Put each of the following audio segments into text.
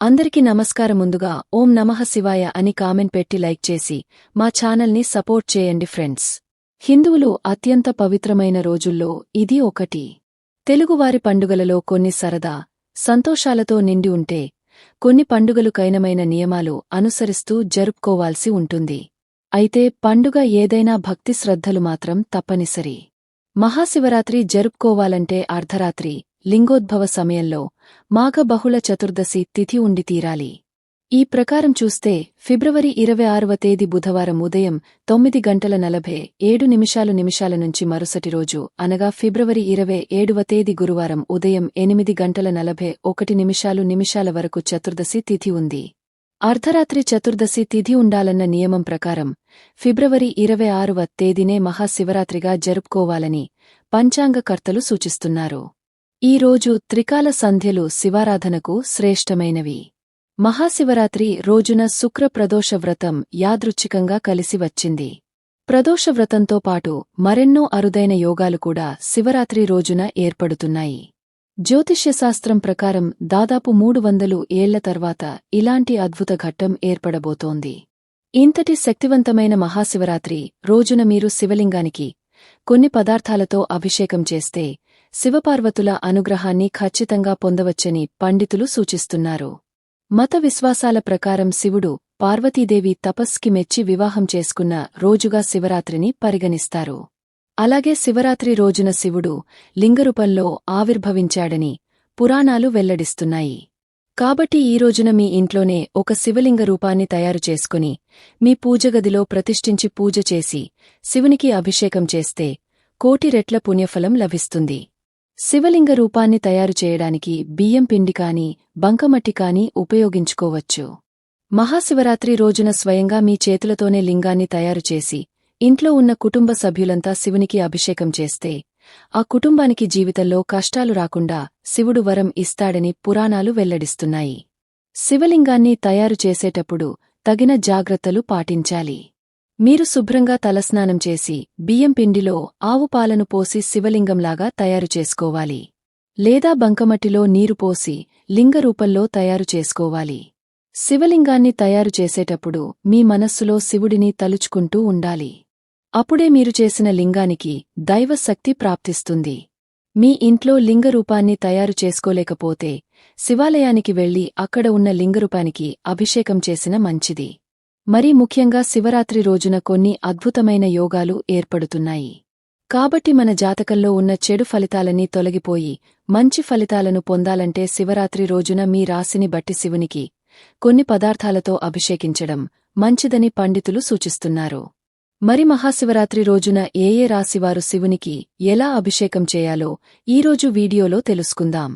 అందరికీ నమస్కారం ముందుగా ఓం నమః శివాయ అని కామెంట్ పెట్టి లైక్ చేసి మా ఛానల్ని సపోర్ట్ చేయండి ఫ్రెండ్స్. హిందువులు అత్యంత పవిత్రమైన రోజుల్లో ఇది ఒకటి. తెలుగువారి పండుగలలో కొన్ని సరదా సంతోషాలతో నిండి ఉంటే కొన్ని పండుగలు కైనమైన నియమాలు అనుసరిస్తూ జరుపుకోవాల్సి ఉంటుంది. అయితే పండుగ ఏదైనా భక్తి శ్రద్ధలు మాత్రం తప్పనిసరి. మహాశివరాత్రి జరుపుకోవాలంటే అర్ధరాత్రి లింగోద్భవ సమయంలో మాఘ బహుళ చతుర్దశి తిథి ఉండి తీరాలి. ఈ ప్రకారం చూస్తే ఫిబ్రవరి ఇరవై ఆరవ తేదీ బుధవారం ఉదయం తొమ్మిది గంటల నలభై ఏడు నిమిషాలు నిమిషాల నుంచి మరుసటి రోజు అనగా ఫిబ్రవరి ఇరవై ఏడవ తేదీ గురువారం ఉదయం ఎనిమిది గంటల నలభై ఒకటి నిమిషాలు నిమిషాల వరకు చతుర్దశి తిథి ఉంది. అర్ధరాత్రి చతుర్దశి తిథి ఉండాలన్న నియమం ప్రకారం ఫిబ్రవరి ఇరవై ఆరవ తేదీనే మహాశివరాత్రిగా జరుపుకోవాలని పంచాంగకర్తలు సూచిస్తున్నారు. ఈ రోజు త్రికాల సంధ్యలు శివారాధనకు శ్రేష్టమైనవి. మహాశివరాత్రి రోజున శుక్ర ప్రదోష వ్రతం యాదృచ్ఛికంగా కలిసి వచ్చింది. ప్రదోష వ్రతంతో పాటు మరెన్నో అరుదైన యోగాలు కూడా శివరాత్రి రోజున ఏర్పడుతున్నాయి. జ్యోతిష్యశాస్త్రం ప్రకారం దాదాపు మూడు వందలు ఏళ్ళ తర్వాత ఇలాంటి అద్భుత ఘట్టం ఏర్పడబోతోంది. ఇంతటి శక్తివంతమైన మహాశివరాత్రి రోజున మీరు శివలింగానికి కొన్ని పదార్థాలతో అభిషేకం చేస్తే శివపార్వతుల అనుగ్రహాన్ని ఖచ్చితంగా పొందవచ్చని పండితులు సూచిస్తున్నారు. మత విశ్వాసాల ప్రకారం శివుడు పార్వతీదేవి తపస్కి మెచ్చి వివాహం చేసుకున్న రోజుగా శివరాత్రిని పరిగణిస్తారు. అలాగే శివరాత్రి రోజున శివుడు లింగరూపంలో ఆవిర్భవించాడని పురాణాలు వెల్లడిస్తున్నాయి. కాబట్టి ఈ రోజున మీ ఇంట్లోనే ఒక శివలింగ రూపాన్ని తయారు చేసుకుని మీ పూజగదిలో ప్రతిష్ఠించి పూజ చేసి శివునికి అభిషేకం చేస్తే కోటి రెట్ల పుణ్యఫలం లభిస్తుంది. శివలింగ రూపాన్ని తయారు చేయడానికి బియ్యం పిండి కాని బంకమట్టి కాని ఉపయోగించుకోవచ్చు. మహాశివరాత్రి రోజున స్వయంగా మీ చేతులతోనే లింగాన్ని తయారు చేసి ఇంట్లో ఉన్న కుటుంబ సభ్యులంతా శివునికి అభిషేకం చేస్తే ఆ కుటుంబానికి జీవితంలో కష్టాలు రాకుండా శివుడు వరం ఇస్తాడని పురాణాలు వెల్లడిస్తున్నాయి. శివలింగాన్ని తయారు చేసేటప్పుడు తగిన జాగ్రత్తలు పాటించాలి. మీరు శుభ్రంగా తలస్నానం చేసి బియ్యం పిండిలో ఆవు పాలను పోసి శివలింగంలాగా తయారు చేసుకోవాలి. లేదా బంకమట్టిలో నీరు పోసి లింగరూపంలో తయారు చేసుకోవాలి. శివలింగాన్ని తయారు చేసేటప్పుడు మీ మనస్సులో శివుడిని తలుచుకుంటూ ఉండాలి. అప్పుడే మీరు చేసిన లింగానికి దైవశక్తి ప్రాప్తిస్తుంది. మీ ఇంట్లో లింగరూపాన్ని తయారు చేసుకోలేకపోతే శివాలయానికి వెళ్ళి అక్కడ ఉన్న లింగరూపానికి అభిషేకం చేసిన మంచిది. మరీ ముఖ్యంగా శివరాత్రి రోజున కొన్ని అద్భుతమైన యోగాలు ఏర్పడుతున్నాయి. కాబట్టి మన జాతకంలో ఉన్న చెడు ఫలితాలన్నీ తొలగిపోయి మంచి ఫలితాలను పొందాలంటే శివరాత్రి రోజున మీ రాశిని బట్టి శివునికి కొన్ని పదార్థాలతో అభిషేకించడం మంచిదని పండితులు సూచిస్తున్నారు. మరి మహాశివరాత్రి రోజున ఏ ఏ రాశివారు శివునికి ఎలా అభిషేకం చేయాలో ఈరోజు వీడియోలో తెలుసుకుందాం.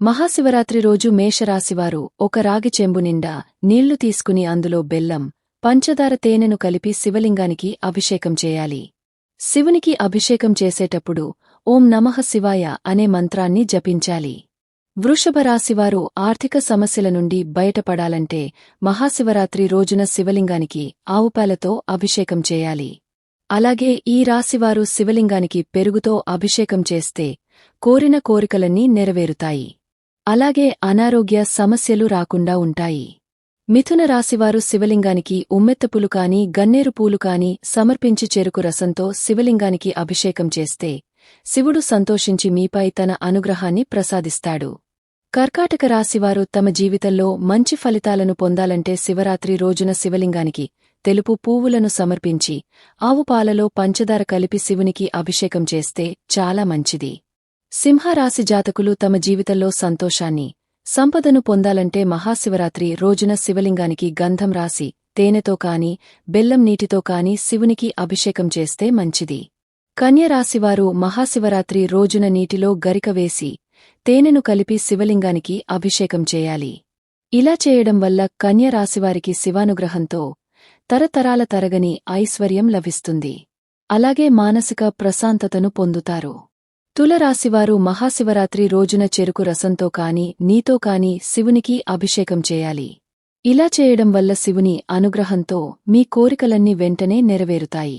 మహాశివరాత్రి రోజు మేషరాశివారు ఒక రాగి చెంబు నిండా నీళ్ళు తీసుకుని అందులో బెల్లం పంచదార తేనెను కలిపి శివలింగానికి అభిషేకం చేయాలి. శివునికి అభిషేకం చేసేటప్పుడు ఓం నమః శివాయ అనే మంత్రాన్ని జపించాలి. వృషభ రాశివారు ఆర్థిక సమస్యల నుండి బయటపడాలంటే మహాశివరాత్రి రోజున శివలింగానికి ఆవుపాలతో అభిషేకం చేయాలి. అలాగే ఈ రాశివారు శివలింగానికి పెరుగుతో అభిషేకం చేస్తే కోరిన కోరికలన్నీ నెరవేరుతాయి. అలాగే అనారోగ్య సమస్యలు రాకుండా ఉంటాయి. మిథున రాశివారు శివలింగానికి ఉమ్మెత్తపులు కాని గన్నేరు పూలు కాని సమర్పించి చెరుకు రసంతో శివలింగానికి అభిషేకం చేస్తే శివుడు సంతోషించి మీపై తన అనుగ్రహాన్ని ప్రసాదిస్తాడు. కర్కాటక రాశివారు తమ జీవితంలో మంచి ఫలితాలను పొందాలంటే శివరాత్రి రోజున శివలింగానికి తెలుపు పువ్వులను సమర్పించి ఆవుపాలలో పంచదార కలిపి శివునికి అభిషేకం చేస్తే చాలా మంచిది. సింహరాశి జాతకులు తమ జీవితంలో సంతోషాన్ని సంపదను పొందాలంటే మహాశివరాత్రి రోజున శివలింగానికి గంధం రాసి తేనెతో కాని బెల్లం నీటితో కాని శివునికి అభిషేకం చేస్తే మంచిది. కన్యరాశివారు మహాశివరాత్రి రోజున నీటిలో గరిక వేసి తేనెను కలిపి శివలింగానికి అభిషేకం చేయాలి. ఇలా చేయడం వల్ల కన్యరాశివారికి శివానుగ్రహంతో తరతరాల తరగని ఐశ్వర్యం లభిస్తుంది. అలాగే మానసిక ప్రశాంతతను పొందుతారు. తులరాశివారు మహాశివరాత్రి రోజున చెరుకు రసంతో కాని నీతో కాని శివునికి అభిషేకం చేయాలి. ఇలా చేయడం వల్ల శివుని అనుగ్రహంతో మీ కోరికలన్నీ వెంటనే నెరవేరుతాయి.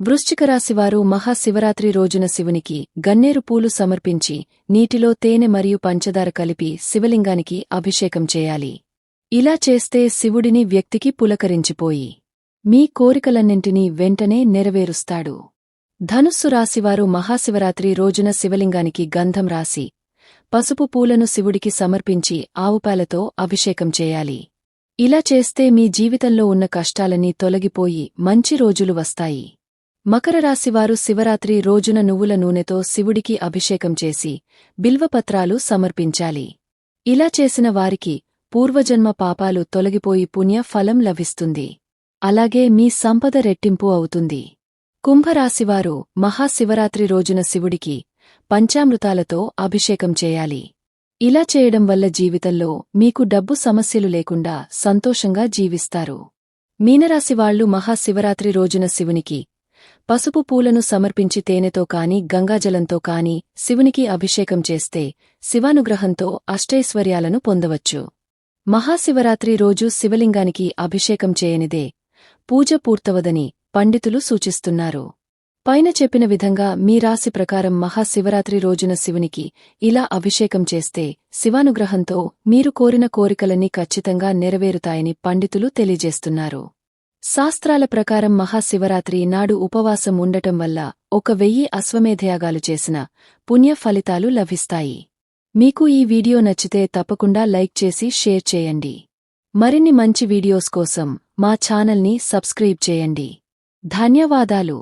వృశ్చికరాశివారు మహాశివరాత్రి రోజున శివునికి గన్నేరు పూలు సమర్పించి నీటిలో తేనె మరియు పంచదార కలిపి శివలింగానికి అభిషేకం చేయాలి. ఇలా చేస్తే శివుడిని వ్యక్తికి పులకరించిపోయి మీ కోరికలన్నింటినీ వెంటనే నెరవేరుస్తాడు. ధనుస్సు రాశివారు మహాశివరాత్రి రోజున శివలింగానికి గంధం రాసి పసుపు పూలను శివుడికి సమర్పించి ఆవుపాలతో అభిషేకం చేయాలి. ఇలా చేస్తే మీ జీవితంలో ఉన్న కష్టాలన్నీ తొలగిపోయి మంచి రోజులు వస్తాయి. మకర రాశివారు శివరాత్రి రోజున నువ్వుల నూనెతో శివుడికి అభిషేకం చేసి బిల్వపత్రాలు సమర్పించాలి. ఇలా చేసిన వారికి పూర్వజన్మ పాపాలు తొలగిపోయి పుణ్య ఫలం లభిస్తుంది. అలాగే మీ సంపద రెట్టింపు అవుతుంది. కుంభరాశివారు మహాశివరాత్రి రోజున శివుడికి పంచామృతాలతో అభిషేకం చేయాలి. ఇలా చేయడం వల్ల జీవితంలో మీకు డబ్బు సమస్యలు లేకుండా సంతోషంగా జీవిస్తారు. మీనరాశివాళ్ళు మహాశివరాత్రి రోజున శివునికి పసుపు పూలను సమర్పించి తేనెతో కాని గంగాజలంతో కాని శివునికి అభిషేకం చేస్తే శివానుగ్రహంతో అష్టైశ్వర్యాలను పొందవచ్చు. మహాశివరాత్రి రోజు శివలింగానికి అభిషేకం చేయనిదే పూజ పూర్తవదని పండితులు సూచిస్తున్నారు. పైన చెప్పిన విధంగా మీ రాశి ప్రకారం మహాశివరాత్రి రోజున శివునికి ఇలా అభిషేకం చేస్తే శివానుగ్రహంతో మీరు కోరిన కోరికలన్నీ ఖచ్చితంగా నెరవేరుతాయని పండితులు తెలియజేస్తున్నారు. శాస్త్రాల ప్రకారం మహాశివరాత్రి నాడు ఉపవాసం ఉండటం వల్ల ఒక వెయ్యి అశ్వమేధయాగాలు చేసిన పుణ్య ఫలితాలు లభిస్తాయి. మీకు ఈ వీడియో నచ్చితే తప్పకుండా లైక్ చేసి షేర్ చేయండి. మరిన్ని మంచి వీడియోస్ కోసం మా ఛానల్ని సబ్స్క్రైబ్ చేయండి. ధన్యవాదాలు.